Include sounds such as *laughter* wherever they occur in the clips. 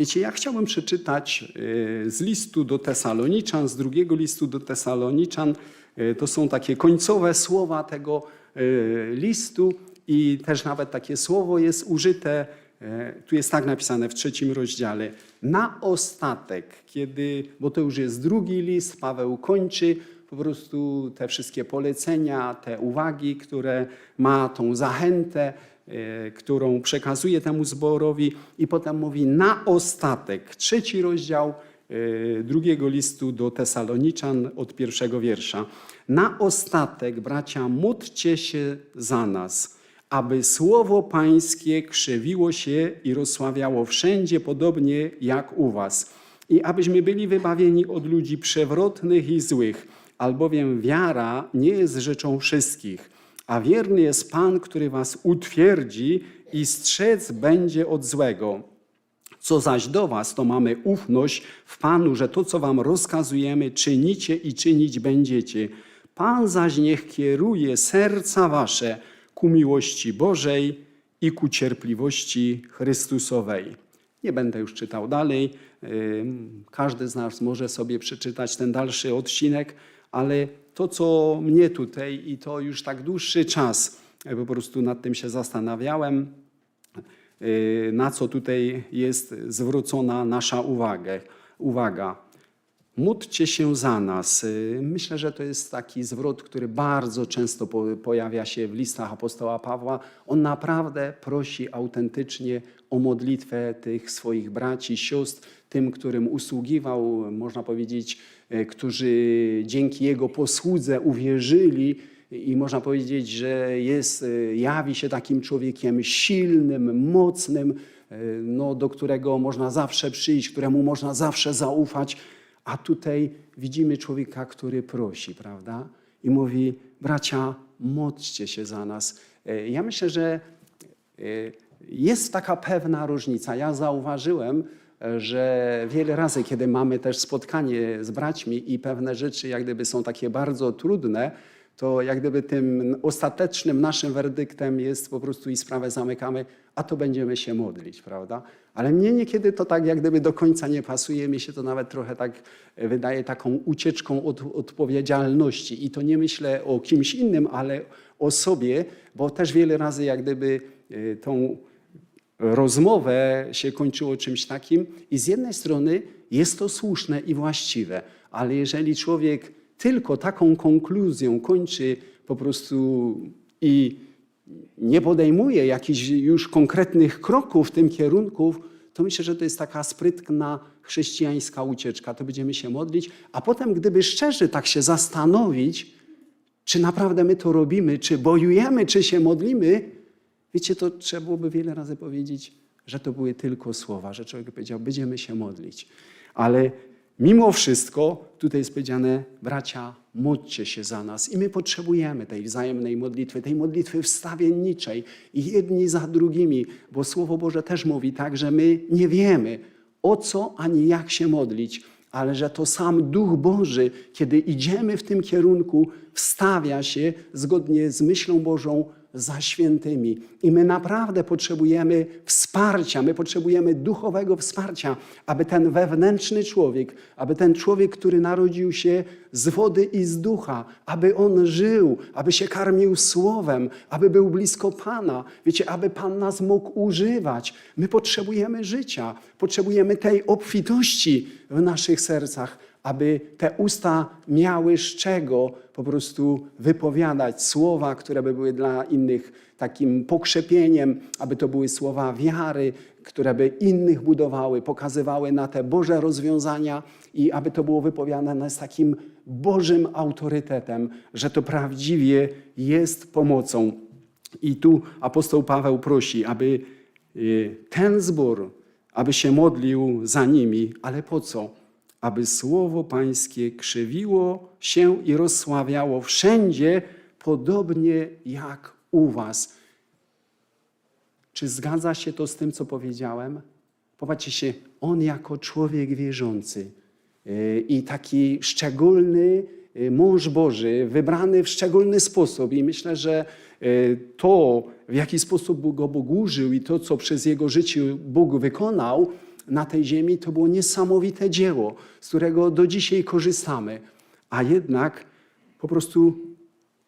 Wiecie, ja chciałbym przeczytać e, z listu do Tesaloniczan, z drugiego listu do Tesaloniczan. E, To są takie końcowe słowa tego e, listu i też nawet takie słowo jest użyte, tu jest tak napisane w trzecim rozdziale. Na ostatek, kiedy, bo to już jest drugi list, Paweł kończy po prostu te wszystkie polecenia, te uwagi, które ma, tą zachętę, którą przekazuje temu zborowi i potem mówi na ostatek, trzeci rozdział e, drugiego listu do Tesaloniczan od pierwszego wiersza. Na ostatek, bracia, módlcie się za nas, aby słowo pańskie krzewiło się i rozsławiało wszędzie, podobnie jak u was. I abyśmy byli wybawieni od ludzi przewrotnych i złych, albowiem wiara nie jest rzeczą wszystkich, a wierny jest Pan, który was utwierdzi i strzec będzie od złego. Co zaś do Was, to mamy ufność w Panu, że to, co Wam rozkazujemy, czynicie i czynić będziecie. Pan zaś niech kieruje serca Wasze ku miłości Bożej i ku cierpliwości Chrystusowej. Nie będę już czytał dalej. Każdy z nas może sobie przeczytać ten dalszy odcinek, ale to, co mnie tutaj i to już tak dłuższy czas e, po prostu nad tym się zastanawiałem, y, na co tutaj jest zwrócona nasza uwagę, uwaga. Módlcie się za nas. Y, Myślę, że to jest taki zwrot, który bardzo często po- pojawia się w listach apostoła Pawła. On naprawdę prosi autentycznie o modlitwę tych swoich braci, sióstr, tym, którym usługiwał, można powiedzieć, y, którzy dzięki jego posłudze uwierzyli i można powiedzieć, że jest, y, jawi się takim człowiekiem silnym, mocnym, y, no, do którego można zawsze przyjść, któremu można zawsze zaufać. A tutaj widzimy człowieka, który prosi, prawda? I mówi: Bracia, módlcie się za nas. Ja myślę, że jest taka pewna różnica. Ja zauważyłem, e, że wiele razy, kiedy mamy też spotkanie z braćmi i pewne rzeczy jak gdyby są takie bardzo trudne, to jak gdyby tym ostatecznym naszym werdyktem jest po prostu i sprawę zamykamy, a to będziemy się modlić, prawda? Ale mnie niekiedy to tak jak gdyby do końca nie pasuje, mi się to nawet trochę tak wydaje taką ucieczką od odpowiedzialności. I to nie myślę o kimś innym, ale o sobie, bo też wiele razy jak gdyby e, tą rozmowę się kończyło czymś takim i z jednej strony jest to słuszne i właściwe, ale jeżeli człowiek tylko taką konkluzją kończy po prostu i nie podejmuje jakichś już konkretnych kroków w tym kierunku, to myślę, że to jest taka sprytna chrześcijańska ucieczka. To będziemy się modlić, a potem gdyby szczerze tak się zastanowić, czy naprawdę my to robimy, czy bojujemy, czy się modlimy, wiecie, to trzeba byłoby wiele razy powiedzieć, że to były tylko słowa, że człowiek powiedział, będziemy się modlić. Ale mimo wszystko tutaj jest powiedziane, bracia, módlcie się za nas. I my potrzebujemy tej wzajemnej modlitwy, tej modlitwy wstawienniczej i jedni za drugimi, bo Słowo Boże też mówi tak, że my nie wiemy o co ani jak się modlić, ale że to sam Duch Boży, kiedy idziemy w tym kierunku, wstawia się zgodnie z myślą Bożą za świętymi. I my naprawdę potrzebujemy wsparcia, my potrzebujemy duchowego wsparcia, aby ten wewnętrzny człowiek, aby ten człowiek, który narodził się z wody i z ducha, aby on żył, aby się karmił słowem, aby był blisko Pana. Wiecie, aby Pan nas mógł używać. My potrzebujemy życia, potrzebujemy tej obfitości w naszych sercach, aby te usta miały z czego po prostu wypowiadać słowa, które by były dla innych takim pokrzepieniem, aby to były słowa wiary, które by innych budowały, pokazywały na te Boże rozwiązania i aby to było wypowiadane z takim Bożym autorytetem, że to prawdziwie jest pomocą. I tu apostoł Paweł prosi, aby y, ten zbór, aby się modlił za nimi, ale po co? Aby słowo Pańskie krzewiło się i rozsławiało wszędzie, podobnie jak u Was. Czy zgadza się to z tym, co powiedziałem? Popatrzcie się, on jako człowiek wierzący yy, i taki szczególny yy, mąż Boży, wybrany w szczególny sposób, i myślę, że yy, to, w jaki sposób go Bóg użył i to, co przez jego życie Bóg wykonał, na tej ziemi. To było niesamowite dzieło, z którego do dzisiaj korzystamy. A jednak po prostu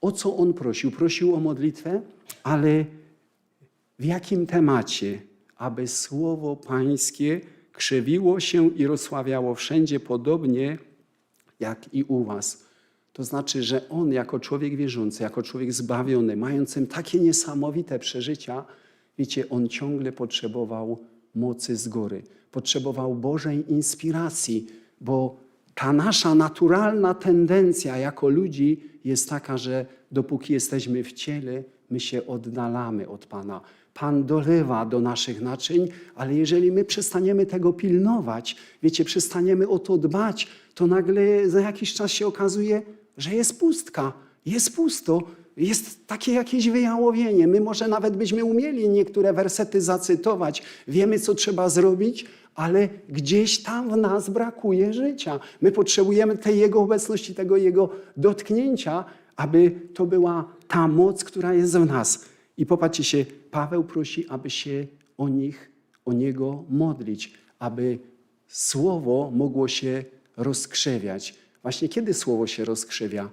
o co on prosił? Prosił o modlitwę, ale w jakim temacie? Aby słowo Pańskie krzewiło się i rozsławiało wszędzie podobnie jak i u Was. To znaczy, że on jako człowiek wierzący, jako człowiek zbawiony, mającym takie niesamowite przeżycia, wiecie, on ciągle potrzebował mocy z góry, potrzebował Bożej inspiracji, bo ta nasza naturalna tendencja jako ludzi jest taka, że dopóki jesteśmy w ciele, my się oddalamy od Pana. Pan dolewa do naszych naczyń, ale jeżeli my przestaniemy tego pilnować, wiecie, przestaniemy o to dbać, to nagle za jakiś czas się okazuje, że jest pustka, jest pusto, jest takie jakieś wyjałowienie. My może nawet byśmy umieli niektóre wersety zacytować, wiemy, co trzeba zrobić, ale gdzieś tam w nas brakuje życia. My potrzebujemy tej Jego obecności, tego Jego dotknięcia, aby to była ta moc, która jest w nas. I popatrzcie się, Paweł prosi, aby się o nich, o Niego modlić, aby Słowo mogło się rozkrzewiać. Właśnie kiedy Słowo się rozkrzewia?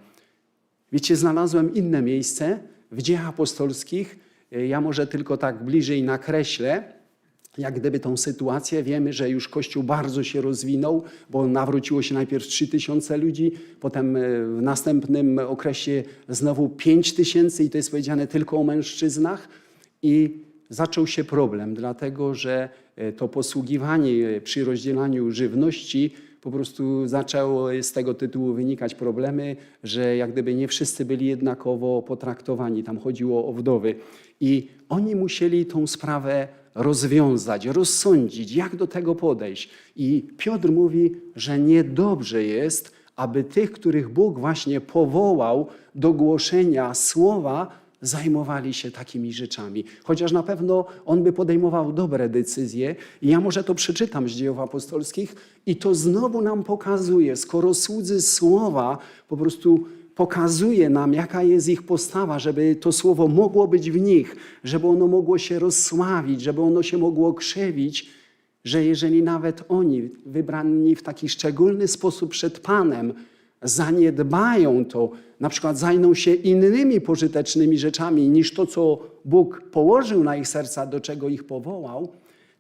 Wiecie, znalazłem inne miejsce w dziejach apostolskich. Ja może tylko tak bliżej nakreślę, jak gdyby tą sytuację. Wiemy, że już Kościół bardzo się rozwinął, bo nawróciło się najpierw 3 tysiące ludzi, potem e, w następnym okresie znowu 5 tysięcy i to jest powiedziane tylko o mężczyznach. I zaczął się problem, dlatego że e, to posługiwanie przy rozdzielaniu żywności po prostu zaczęło z tego tytułu wynikać problemy, że jak gdyby nie wszyscy byli jednakowo potraktowani. Tam chodziło o wdowy. I oni musieli tą sprawę rozwiązać, rozsądzić, jak do tego podejść. I Piotr mówi, że niedobrze jest, aby tych, których Bóg właśnie powołał do głoszenia słowa, zajmowali się takimi rzeczami. Chociaż na pewno on by podejmował dobre decyzje. Ja może to przeczytam z dziejów apostolskich i to znowu nam pokazuje, skoro słudzy słowa po prostu pokazuje nam, jaka jest ich postawa, żeby to słowo mogło być w nich, żeby ono mogło się rozsławić, żeby ono się mogło krzewić, że jeżeli nawet oni, wybrani w taki szczególny sposób przed Panem, zaniedbają to, na przykład zajmą się innymi pożytecznymi rzeczami niż to, co Bóg położył na ich serca, do czego ich powołał,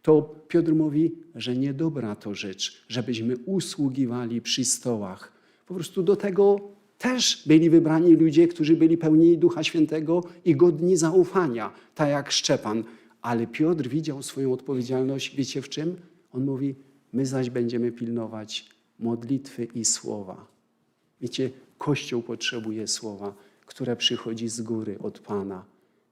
to Piotr mówi, że niedobra to rzecz, żebyśmy usługiwali przy stołach. Po prostu do tego też byli wybrani ludzie, którzy byli pełni Ducha Świętego i godni zaufania, tak jak Szczepan. Ale Piotr widział swoją odpowiedzialność, wiecie w czym? On mówi, my zaś będziemy pilnować modlitwy i słowa. Wiecie, Kościół potrzebuje słowa, które przychodzi z góry od Pana.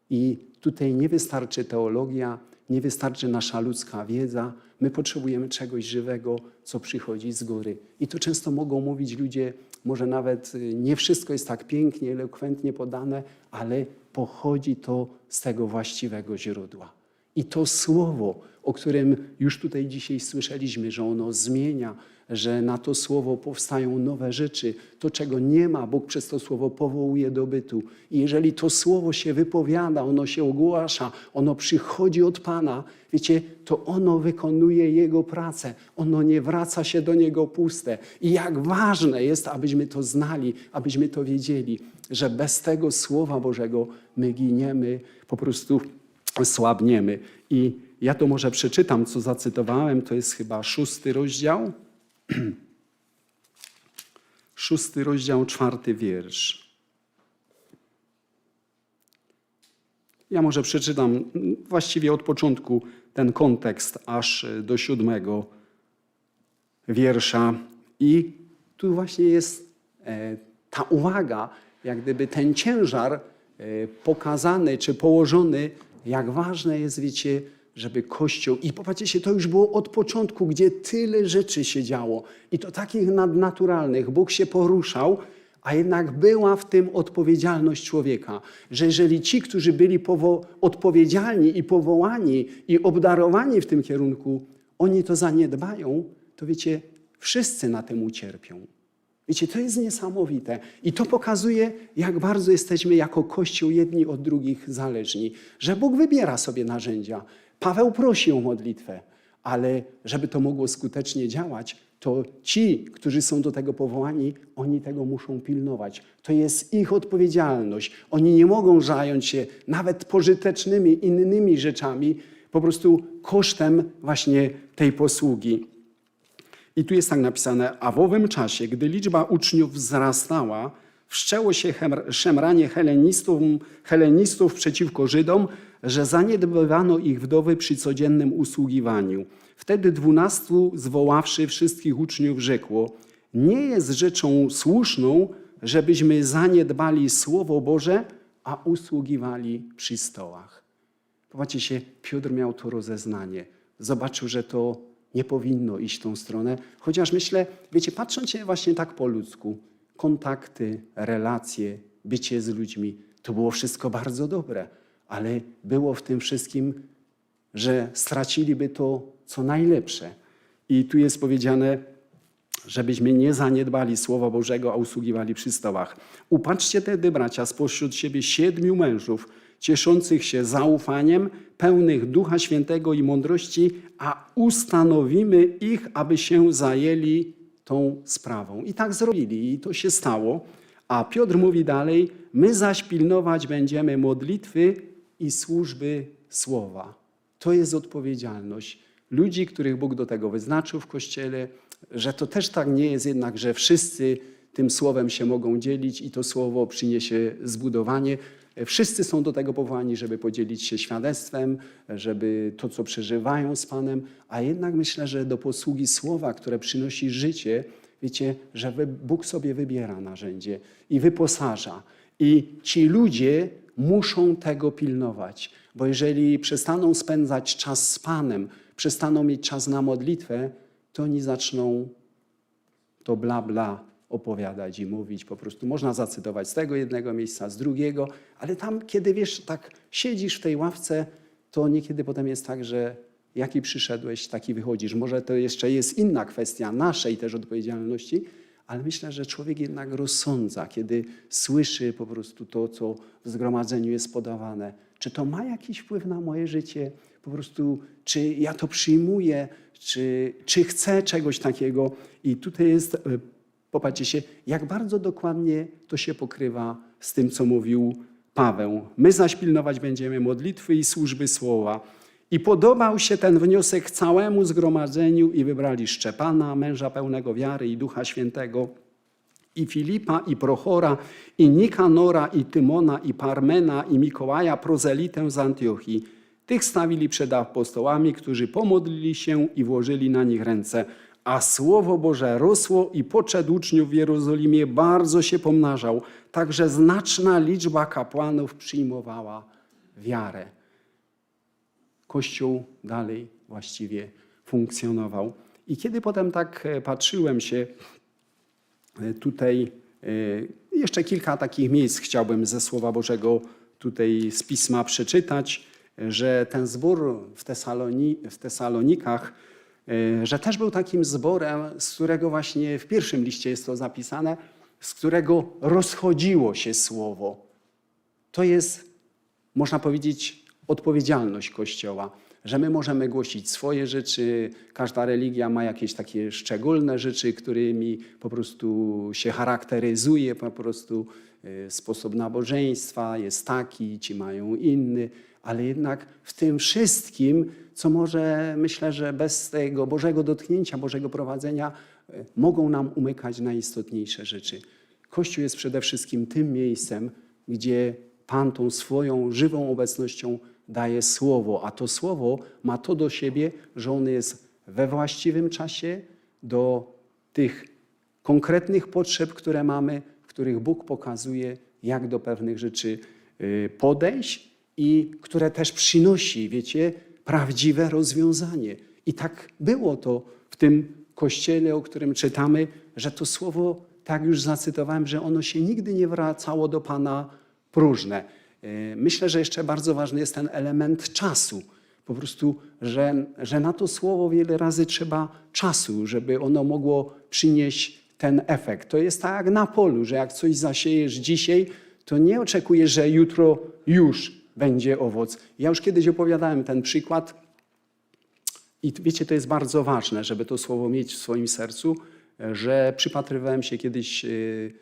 I tutaj nie wystarczy teologia, nie wystarczy nasza ludzka wiedza. My potrzebujemy czegoś żywego, co przychodzi z góry. I to często mogą mówić ludzie, może nawet y, nie wszystko jest tak pięknie, elokwentnie podane, ale pochodzi to z tego właściwego źródła. I to słowo, o którym już tutaj dzisiaj słyszeliśmy, że ono zmienia, że na to słowo powstają nowe rzeczy, to czego nie ma, Bóg przez to słowo powołuje do bytu. I jeżeli to słowo się wypowiada, ono się ogłasza, ono przychodzi od Pana, wiecie, to ono wykonuje Jego pracę, ono nie wraca się do Niego puste. I jak ważne jest, abyśmy to znali, abyśmy to wiedzieli, że bez tego Słowa Bożego my giniemy, po prostu słabniemy. I ja to może przeczytam, co zacytowałem, to jest chyba szósty rozdział. *clears throat* Szósty rozdział, czwarty wiersz. Ja może przeczytam właściwie od początku ten kontekst aż do siódmego wiersza. I tu właśnie jest e, ta uwaga, jak gdyby ten ciężar e, pokazany czy położony, jak ważne jest, wiecie, żeby Kościół, i popatrzcie się, to już było od początku, gdzie tyle rzeczy się działo i to takich nadnaturalnych, Bóg się poruszał, a jednak była w tym odpowiedzialność człowieka, że jeżeli ci, którzy byli odpowiedzialni i powołani i obdarowani w tym kierunku, oni to zaniedbają, to wiecie, wszyscy na tym ucierpią. Wiecie, to jest niesamowite. I to pokazuje, jak bardzo jesteśmy jako Kościół jedni od drugich zależni. Że Bóg wybiera sobie narzędzia. Paweł prosi o modlitwę, ale żeby to mogło skutecznie działać, to ci, którzy są do tego powołani, oni tego muszą pilnować. To jest ich odpowiedzialność. Oni nie mogą zająć się nawet pożytecznymi innymi rzeczami, po prostu kosztem właśnie tej posługi. I tu jest tak napisane, a w owym czasie, gdy liczba uczniów wzrastała, wszczęło się szemranie helenistów, helenistów przeciwko Żydom, że zaniedbywano ich wdowy przy codziennym usługiwaniu. Wtedy dwunastu, zwoławszy wszystkich uczniów, rzekło, nie jest rzeczą słuszną, żebyśmy zaniedbali Słowo Boże, a usługiwali przy stołach. Popatrzcie się, Piotr miał to rozeznanie. Zobaczył, że to nie powinno iść tą stronę. Chociaż myślę, wiecie, patrząc się właśnie tak po ludzku, kontakty, relacje, bycie z ludźmi, to było wszystko bardzo dobre, ale było w tym wszystkim, że straciliby to, co najlepsze. I tu jest powiedziane, żebyśmy nie zaniedbali Słowa Bożego, a usługiwali przy stołach. Upatrzcie tedy, bracia, spośród siebie siedmiu mężów, cieszących się zaufaniem, pełnych Ducha Świętego i mądrości, a ustanowimy ich, aby się zajęli tą sprawą. I tak zrobili, i to się stało. A Piotr mówi dalej, my zaś pilnować będziemy modlitwy i służby słowa. To jest odpowiedzialność ludzi, których Bóg do tego wyznaczył w Kościele, że to też tak nie jest jednak, że wszyscy tym słowem się mogą dzielić i to słowo przyniesie zbudowanie. Wszyscy są do tego powołani, żeby podzielić się świadectwem, żeby to, co przeżywają z Panem, a jednak myślę, że do posługi słowa, które przynosi życie, wiecie, że Bóg sobie wybiera narzędzie i wyposaża. I ci ludzie muszą tego pilnować, bo jeżeli przestaną spędzać czas z Panem, przestaną mieć czas na modlitwę, to oni zaczną to bla bla opowiadać i mówić. Po prostu można zacytować z tego jednego miejsca, z drugiego, ale tam, kiedy wiesz, tak siedzisz w tej ławce, to niekiedy potem jest tak, że jaki przyszedłeś, taki wychodzisz. Może to jeszcze jest inna kwestia naszej też odpowiedzialności, ale myślę, że człowiek jednak rozsądza, kiedy słyszy po prostu to, co w zgromadzeniu jest podawane. Czy to ma jakiś wpływ na moje życie? Po prostu, czy ja to przyjmuję, czy, czy chcę czegoś takiego? I tutaj jest, e, popatrzcie się, jak bardzo dokładnie to się pokrywa z tym, co mówił Paweł. My zaś pilnować będziemy modlitwy i służby słowa. I podobał się ten wniosek całemu zgromadzeniu i wybrali Szczepana, męża pełnego wiary i Ducha Świętego, i Filipa, i Prochora, i Nikanora, i Tymona, i Parmena, i Mikołaja, prozelitę z Antiochii. Tych stawili przed apostołami, którzy pomodlili się i włożyli na nich ręce. A Słowo Boże rosło i poczet uczniów w Jerozolimie bardzo się pomnażał, także znaczna liczba kapłanów przyjmowała wiarę. Kościół dalej właściwie funkcjonował. I kiedy potem tak e, patrzyłem się e, tutaj, e, jeszcze kilka takich miejsc chciałbym ze Słowa Bożego tutaj z Pisma przeczytać, że ten zbór w, Tesaloni, w Tesalonikach, że też był takim zborem, z którego właśnie w pierwszym liście jest to zapisane, z którego rozchodziło się Słowo. To jest, można powiedzieć, odpowiedzialność Kościoła, że my możemy głosić swoje rzeczy. Każda religia ma jakieś takie szczególne rzeczy, którymi po prostu się charakteryzuje, po prostu y, sposób nabożeństwa jest taki, ci mają inny, ale jednak w tym wszystkim, co może, myślę, że bez tego Bożego dotknięcia, Bożego prowadzenia, y, mogą nam umykać najistotniejsze rzeczy. Kościół jest przede wszystkim tym miejscem, gdzie Pan tą swoją żywą obecnością daje słowo, a to słowo ma to do siebie, że ono jest we właściwym czasie do tych konkretnych potrzeb, które mamy, w których Bóg pokazuje, jak do pewnych rzeczy y, podejść i które też przynosi, wiecie, prawdziwe rozwiązanie. I tak było to w tym kościele, o którym czytamy, że to słowo, tak już zacytowałem, że ono się nigdy nie wracało do Pana próżne. E, Myślę, że jeszcze bardzo ważny jest ten element czasu. Po prostu, że, że na to słowo wiele razy trzeba czasu, żeby ono mogło przynieść ten efekt. To jest tak jak na polu, że jak coś zasiejesz dzisiaj, to nie oczekujesz, że jutro już będzie owoc. Ja już kiedyś opowiadałem ten przykład, I wiecie, to jest bardzo ważne, żeby to słowo mieć w swoim sercu, że przypatrywałem się kiedyś y,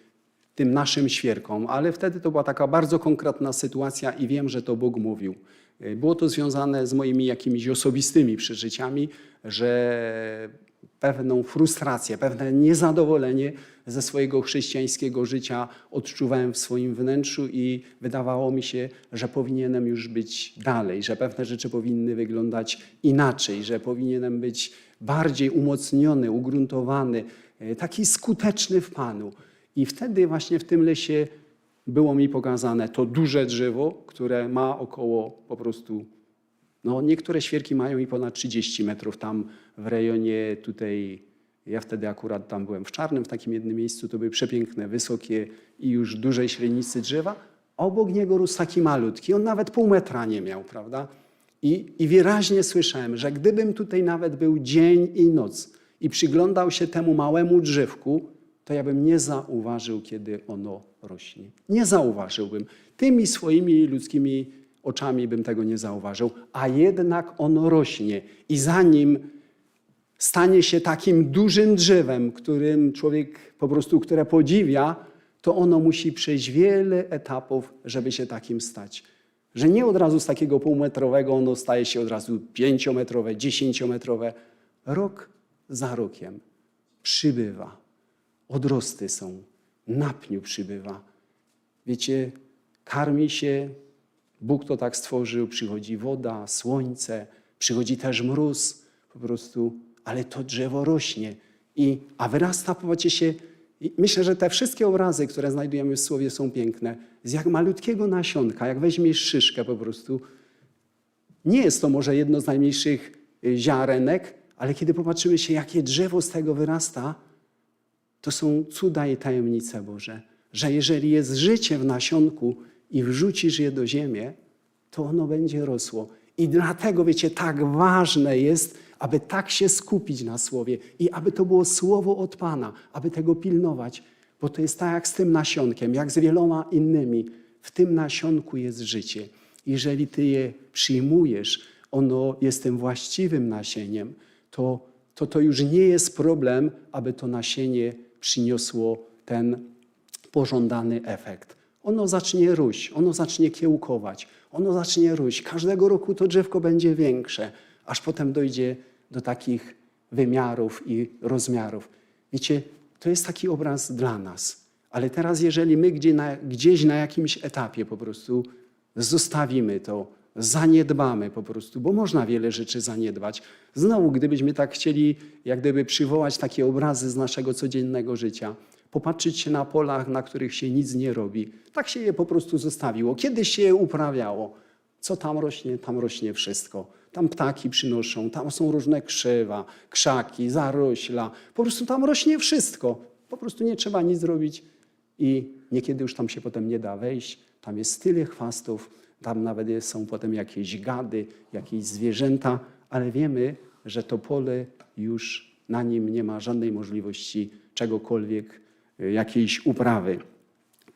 tym naszym świerkom, ale wtedy to była taka bardzo konkretna sytuacja i wiem, że to Bóg mówił. Y, Było to związane z moimi jakimiś osobistymi przeżyciami, że pewną frustrację, pewne niezadowolenie ze swojego chrześcijańskiego życia odczuwałem w swoim wnętrzu i wydawało mi się, że powinienem już być dalej, że pewne rzeczy powinny wyglądać inaczej, że powinienem być bardziej umocniony, ugruntowany, e, taki skuteczny w Panu. I wtedy właśnie w tym lesie było mi pokazane to duże drzewo, które ma około po prostu no, niektóre świerki mają i ponad 30 metrów tam w rejonie tutaj. Ja wtedy akurat tam byłem w Czarnym, w takim jednym miejscu. To były przepiękne, wysokie i już dużej średnicy drzewa. Obok niego rósł taki malutki. On nawet pół metra nie miał, prawda? I, I wyraźnie słyszałem, że gdybym tutaj nawet był dzień i noc i przyglądał się temu małemu drzewku, to ja bym nie zauważył, kiedy ono rośnie. Nie zauważyłbym. Tymi swoimi ludzkimi oczami bym tego nie zauważył, a jednak ono rośnie. I zanim stanie się takim dużym drzewem, którym człowiek po prostu, które podziwia, to ono musi przejść wiele etapów, żeby się takim stać. Że nie od razu z takiego półmetrowego ono staje się od razu pięciometrowe, dziesięciometrowe. Rok za rokiem przybywa. Odrosty są, na pniu przybywa. Wiecie, karmi się, Bóg to tak stworzył, przychodzi woda, słońce, przychodzi też mróz po prostu, ale to drzewo rośnie. I, a wyrasta, popatrzcie się, myślę, że te wszystkie obrazy, które znajdujemy w Słowie są piękne. Z jak malutkiego nasionka, jak weźmiesz szyszkę po prostu, nie jest to może jedno z najmniejszych y, ziarenek, ale kiedy popatrzymy się, jakie drzewo z tego wyrasta, to są cuda i tajemnice Boże. Że jeżeli jest życie w nasionku i wrzucisz je do ziemi, to ono będzie rosło. I dlatego, wiecie, tak ważne jest, aby tak się skupić na słowie i aby to było słowo od Pana, aby tego pilnować, bo to jest tak jak z tym nasionkiem, jak z wieloma innymi. W tym nasionku jest życie. Jeżeli ty je przyjmujesz, ono jest tym właściwym nasieniem, to to, to już nie jest problem, aby to nasienie przyniosło ten pożądany efekt. Ono zacznie róść, ono zacznie kiełkować, ono zacznie róść. Każdego roku to drzewko będzie większe, aż potem dojdzie do takich wymiarów i rozmiarów. Wiecie, to jest taki obraz dla nas. Ale teraz, jeżeli my gdzie na, gdzieś na jakimś etapie po prostu zostawimy to, zaniedbamy po prostu, bo można wiele rzeczy zaniedbać. Znowu, gdybyśmy tak chcieli, jak gdyby przywołać takie obrazy z naszego codziennego życia, popatrzeć się na polach, na których się nic nie robi. Tak się je po prostu zostawiło. Kiedyś się je uprawiało. Co tam rośnie? Tam rośnie wszystko. Tam ptaki przynoszą, tam są różne krzewa, krzaki, zarośla. Po prostu tam rośnie wszystko. Po prostu nie trzeba nic robić i niekiedy już tam się potem nie da wejść. Tam jest tyle chwastów, tam nawet są potem jakieś gady, jakieś zwierzęta, ale wiemy, że to pole już na nim nie ma żadnej możliwości czegokolwiek, y, jakiejś uprawy.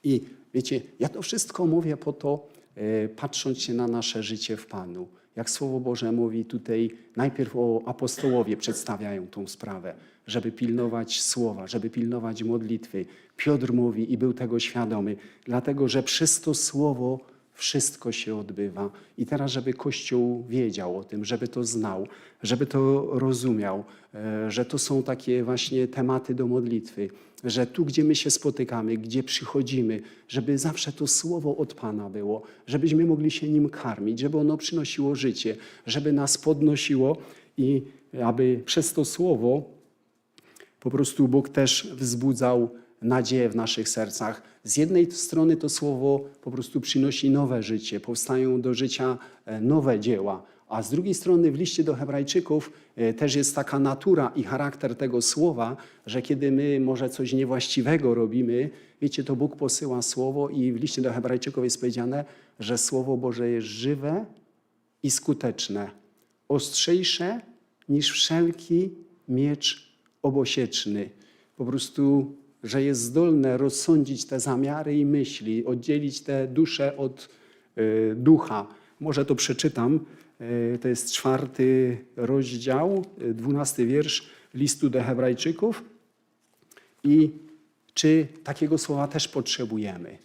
I wiecie, ja to wszystko mówię po to, e, patrząc się na nasze życie w Panu. Jak Słowo Boże mówi tutaj, najpierw o apostołowie przedstawiają tą sprawę, żeby pilnować słowa, żeby pilnować modlitwy. Piotr mówi i był tego świadomy, dlatego że przez to słowo wszystko się odbywa. I teraz, żeby Kościół wiedział o tym, żeby to znał, żeby to rozumiał, e, że to są takie właśnie tematy do modlitwy, że tu, gdzie my się spotykamy, gdzie przychodzimy, żeby zawsze to słowo od Pana było, żebyśmy mogli się nim karmić, żeby ono przynosiło życie, żeby nas podnosiło i aby przez to słowo po prostu Bóg też wzbudzał nadzieję w naszych sercach. Z jednej strony to słowo po prostu przynosi nowe życie, powstają do życia e, nowe dzieła, a z drugiej strony w liście do Hebrajczyków e, też jest taka natura i charakter tego słowa, że kiedy my może coś niewłaściwego robimy, wiecie, to Bóg posyła słowo i w liście do Hebrajczyków jest powiedziane, że słowo Boże jest żywe i skuteczne, ostrzejsze niż wszelki miecz obosieczny. Po prostu, że jest zdolne rozsądzić te zamiary i myśli, oddzielić tę duszę od y, ducha. Może to przeczytam. e, to jest czwarty rozdział, e, dwunasty wiersz listu do Hebrajczyków. I czy takiego słowa też potrzebujemy?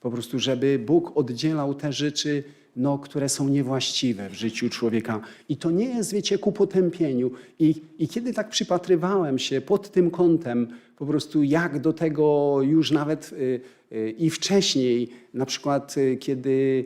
Po prostu, żeby Bóg oddzielał te rzeczy, no, które są niewłaściwe w życiu człowieka. I to nie jest, wiecie, ku potępieniu. I, I kiedy tak przypatrywałem się pod tym kątem, po prostu jak do tego już nawet y, y, i wcześniej, na przykład y, kiedy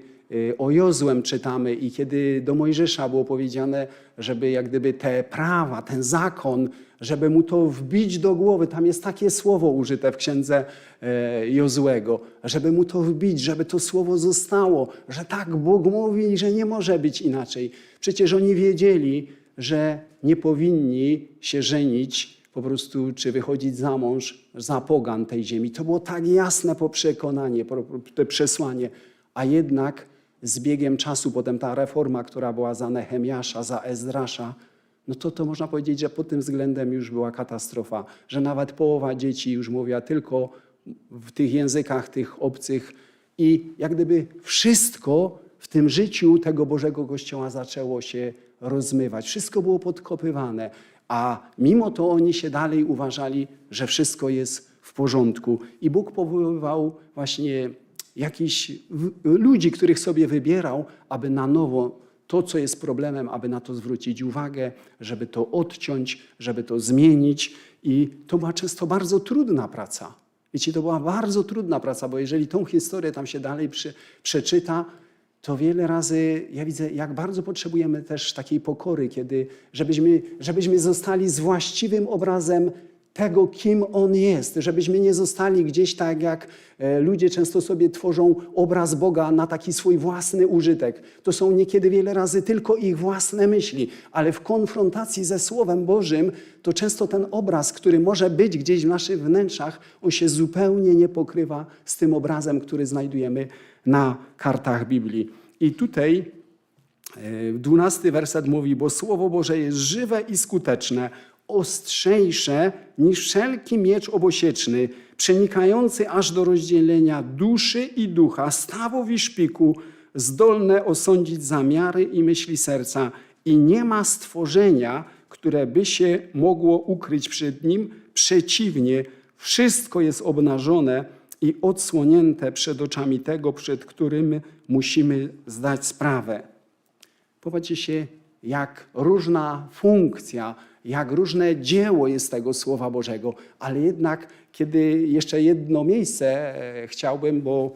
o Jozłem czytamy i kiedy do Mojżesza było powiedziane, żeby jak gdyby te prawa, ten zakon, żeby mu to wbić do głowy. Tam jest takie słowo użyte w księdze e, Jozłego, żeby mu to wbić, żeby to słowo zostało, że tak Bóg mówi że nie może być inaczej. Przecież oni wiedzieli, że nie powinni się żenić po prostu, czy wychodzić za mąż za pogan tej ziemi. To było tak jasne po przekonanie, po, po, to przesłanie. A jednak z biegiem czasu, potem ta reforma, która była za Nehemiasza, za Ezdrasza, no to to można powiedzieć, że pod tym względem już była katastrofa, że nawet połowa dzieci już mówiła tylko w tych językach, tych obcych i jak gdyby wszystko w tym życiu tego Bożego Kościoła zaczęło się rozmywać. Wszystko było podkopywane, a mimo to oni się dalej uważali, że wszystko jest w porządku. I Bóg powoływał właśnie jakichś ludzi, których sobie wybierał, aby na nowo to, co jest problemem, aby na to zwrócić uwagę, żeby to odciąć, żeby to zmienić. I to była często bardzo trudna praca. Wiecie, to była bardzo trudna praca, bo jeżeli tą historię tam się dalej przy, przeczyta, to wiele razy ja widzę, jak bardzo potrzebujemy też takiej pokory, kiedy, żebyśmy, żebyśmy zostali z właściwym obrazem tego, kim On jest, żebyśmy nie zostali gdzieś tak, jak e, ludzie często sobie tworzą obraz Boga na taki swój własny użytek. To są niekiedy wiele razy tylko ich własne myśli, ale w konfrontacji ze Słowem Bożym to często ten obraz, który może być gdzieś w naszych wnętrzach, on się zupełnie nie pokrywa z tym obrazem, który znajdujemy na kartach Biblii. I tutaj E, Dwunasty werset mówi, bo Słowo Boże jest żywe i skuteczne, ostrzejsze niż wszelki miecz obosieczny, przenikający aż do rozdzielenia duszy i ducha, stawów i szpiku, zdolne osądzić zamiary i myśli serca. I nie ma stworzenia, które by się mogło ukryć przed nim. Przeciwnie, wszystko jest obnażone i odsłonięte przed oczami tego, przed którym musimy zdać sprawę. Popatrzcie się, jak różna funkcja, jak różne dzieło jest tego Słowa Bożego, ale jednak, kiedy jeszcze jedno miejsce e, chciałbym, bo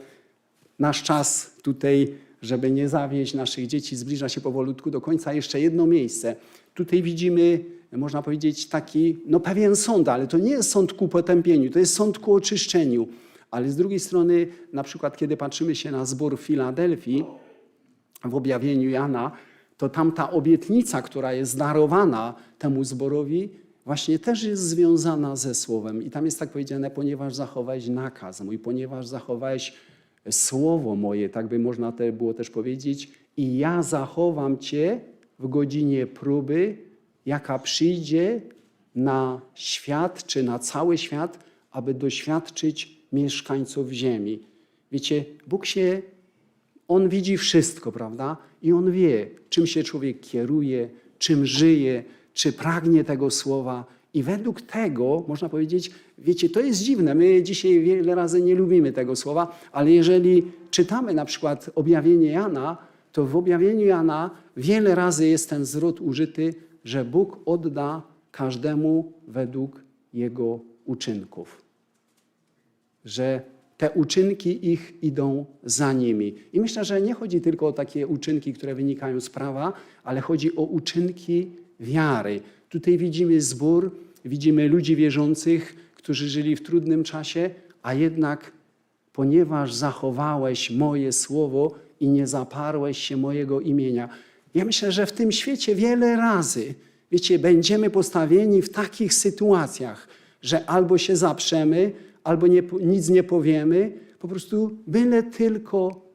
nasz czas tutaj, żeby nie zawieść naszych dzieci, zbliża się powolutku do końca, jeszcze jedno miejsce. Tutaj widzimy, można powiedzieć, taki no, pewien sąd, ale to nie jest sąd ku potępieniu, to jest sąd ku oczyszczeniu. Ale z drugiej strony, na przykład, kiedy patrzymy się na zbór Filadelfii, w objawieniu Jana, to tam ta obietnica, która jest darowana temu zborowi, właśnie też jest związana ze słowem. I tam jest tak powiedziane, ponieważ zachowałeś nakaz mój, ponieważ zachowałeś słowo moje, tak by można te było też powiedzieć, i ja zachowam cię w godzinie próby, jaka przyjdzie na świat, czy na cały świat, aby doświadczyć mieszkańców ziemi. Wiecie, Bóg się on widzi wszystko, prawda? I on wie, czym się człowiek kieruje, czym żyje, czy pragnie tego słowa. I według tego można powiedzieć, wiecie, to jest dziwne. My dzisiaj wiele razy nie lubimy tego słowa, ale jeżeli czytamy na przykład objawienie Jana, to w objawieniu Jana wiele razy jest ten zwrot użyty, że Bóg odda każdemu według jego uczynków że te uczynki ich idą za nimi. I myślę, że nie chodzi tylko o takie uczynki, które wynikają z prawa, ale chodzi o uczynki wiary. Tutaj widzimy zbór, widzimy ludzi wierzących, którzy żyli w trudnym czasie, a jednak ponieważ zachowałeś moje słowo i nie zaparłeś się mojego imienia. Ja myślę, że w tym świecie wiele razy, wiecie, będziemy postawieni w takich sytuacjach, że albo się zaprzemy, albo nie, nic nie powiemy, po prostu byle tylko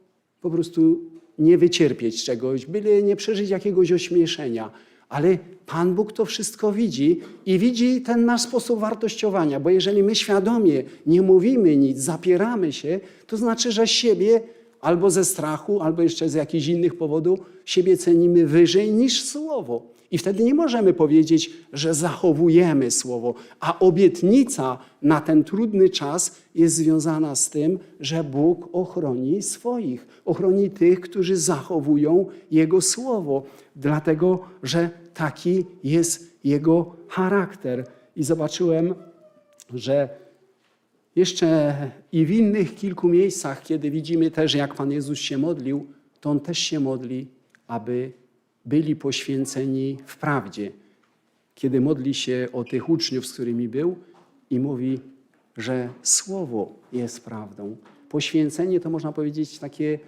po prostu nie wycierpieć czegoś, byle nie przeżyć jakiegoś ośmieszenia. Ale Pan Bóg to wszystko widzi i widzi ten nasz sposób wartościowania, bo jeżeli my świadomie nie mówimy nic, zapieramy się, to znaczy, że siebie albo ze strachu, albo jeszcze z jakichś innych powodów, siebie cenimy wyżej niż słowo. I wtedy nie możemy powiedzieć, że zachowujemy słowo, a obietnica na ten trudny czas jest związana z tym, że Bóg ochroni swoich, ochroni tych, którzy zachowują Jego słowo, dlatego że taki jest Jego charakter. I zobaczyłem, że jeszcze i w innych kilku miejscach, kiedy widzimy też, jak Pan Jezus się modlił, to On też się modli, aby byli poświęceni w prawdzie. Kiedy modli się o tych uczniów, z którymi był i mówi, że Słowo jest prawdą. Poświęcenie to można powiedzieć takie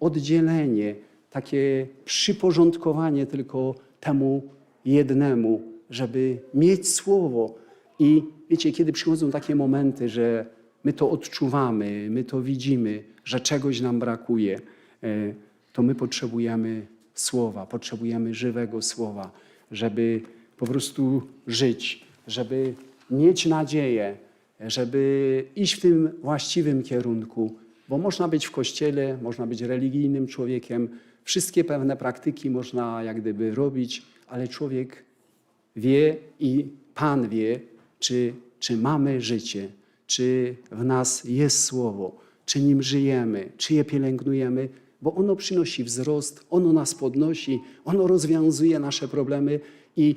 oddzielenie, takie przyporządkowanie tylko temu jednemu, żeby mieć Słowo. I wiecie, kiedy przychodzą takie momenty, że my to odczuwamy, my to widzimy, że czegoś nam brakuje, e, to my potrzebujemy słowa, potrzebujemy żywego słowa, żeby po prostu żyć, żeby mieć nadzieję, żeby iść w tym właściwym kierunku, bo można być w kościele, można być religijnym człowiekiem, wszystkie pewne praktyki można jak gdyby robić, ale człowiek wie i Pan wie, czy, czy mamy życie, czy w nas jest słowo, czy nim żyjemy, czy je pielęgnujemy, bo ono przynosi wzrost, ono nas podnosi, ono rozwiązuje nasze problemy i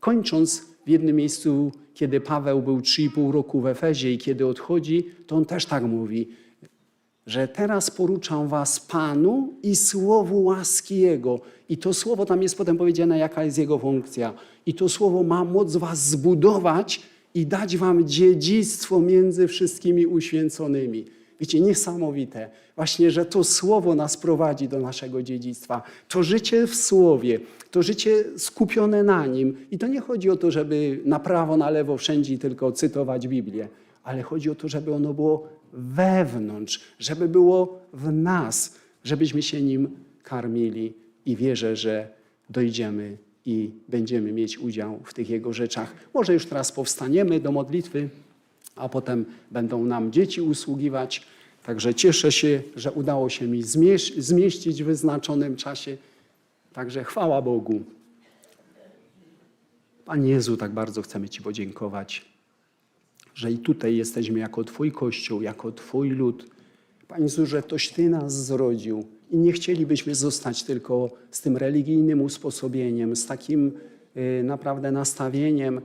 kończąc w jednym miejscu, kiedy Paweł był 3,5 roku w Efezie i kiedy odchodzi, to on też tak mówi, że teraz poruczam was Panu i słowu łaski Jego. I to słowo tam jest potem powiedziane, jaka jest Jego funkcja. I to słowo ma moc was zbudować i dać wam dziedzictwo między wszystkimi uświęconymi. Wiecie, niesamowite. Właśnie, że to słowo nas prowadzi do naszego dziedzictwa. To życie w słowie, to życie skupione na nim. I to nie chodzi o to, żeby na prawo, na lewo, wszędzie tylko cytować Biblię, ale chodzi o to, żeby ono było wewnątrz, żeby było w nas, żebyśmy się nim karmili. I wierzę, że dojdziemy i będziemy mieć udział w tych Jego rzeczach. Może już teraz powstaniemy do modlitwy, a potem będą nam dzieci usługiwać. Także cieszę się, że udało się mi zmieś- zmieścić w wyznaczonym czasie. Także chwała Bogu. Panie Jezu, tak bardzo chcemy Ci podziękować, że i tutaj jesteśmy jako Twój Kościół, jako Twój lud. Panie Jezu, że Toś Ty nas zrodził i nie chcielibyśmy zostać tylko z tym religijnym usposobieniem, z takim y, naprawdę nastawieniem,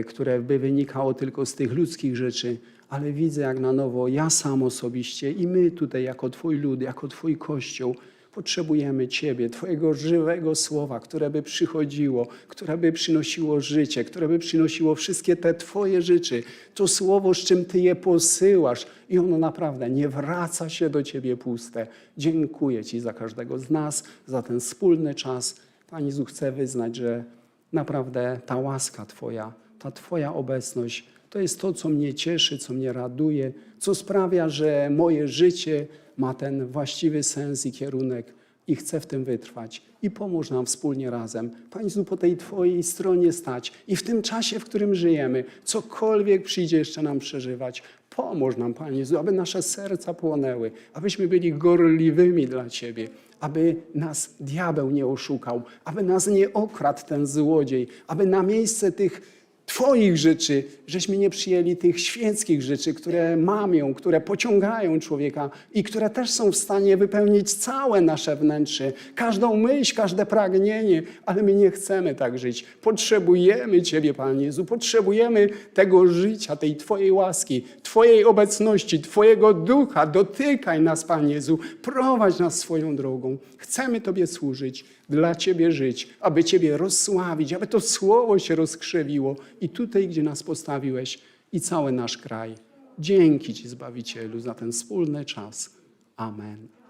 y, które by wynikało tylko z tych ludzkich rzeczy, ale widzę jak na nowo ja sam osobiście i my tutaj jako Twój lud, jako Twój Kościół potrzebujemy Ciebie, Twojego żywego słowa, które by przychodziło, które by przynosiło życie, które by przynosiło wszystkie te Twoje rzeczy, to słowo, z czym Ty je posyłasz i ono naprawdę nie wraca się do Ciebie puste. Dziękuję Ci za każdego z nas, za ten wspólny czas. Pani Jezu, chcę wyznać, że naprawdę ta łaska Twoja, ta Twoja obecność, to jest to, co mnie cieszy, co mnie raduje, co sprawia, że moje życie ma ten właściwy sens i kierunek i chcę w tym wytrwać. I pomóż nam wspólnie razem. Panie po tej Twojej stronie stać i w tym czasie, w którym żyjemy, cokolwiek przyjdzie jeszcze nam przeżywać, pomóż nam, Panie Jezu, aby nasze serca płonęły, abyśmy byli gorliwymi dla Ciebie, aby nas diabeł nie oszukał, aby nas nie okradł ten złodziej, aby na miejsce tych Twoich rzeczy, żeśmy nie przyjęli tych świeckich rzeczy, które mamią, które pociągają człowieka i które też są w stanie wypełnić całe nasze wnętrze, każdą myśl, każde pragnienie, ale my nie chcemy tak żyć. Potrzebujemy Ciebie, Panie Jezu, potrzebujemy tego życia, tej Twojej łaski, Twojej obecności, Twojego ducha. Dotykaj nas, Panie Jezu, prowadź nas swoją drogą. Chcemy Tobie służyć, dla Ciebie żyć, aby Ciebie rozsławić, aby to słowo się rozkrzewiło i tutaj, gdzie nas postawiłeś, i cały nasz kraj. Dzięki Ci, Zbawicielu, za ten wspólny czas. Amen.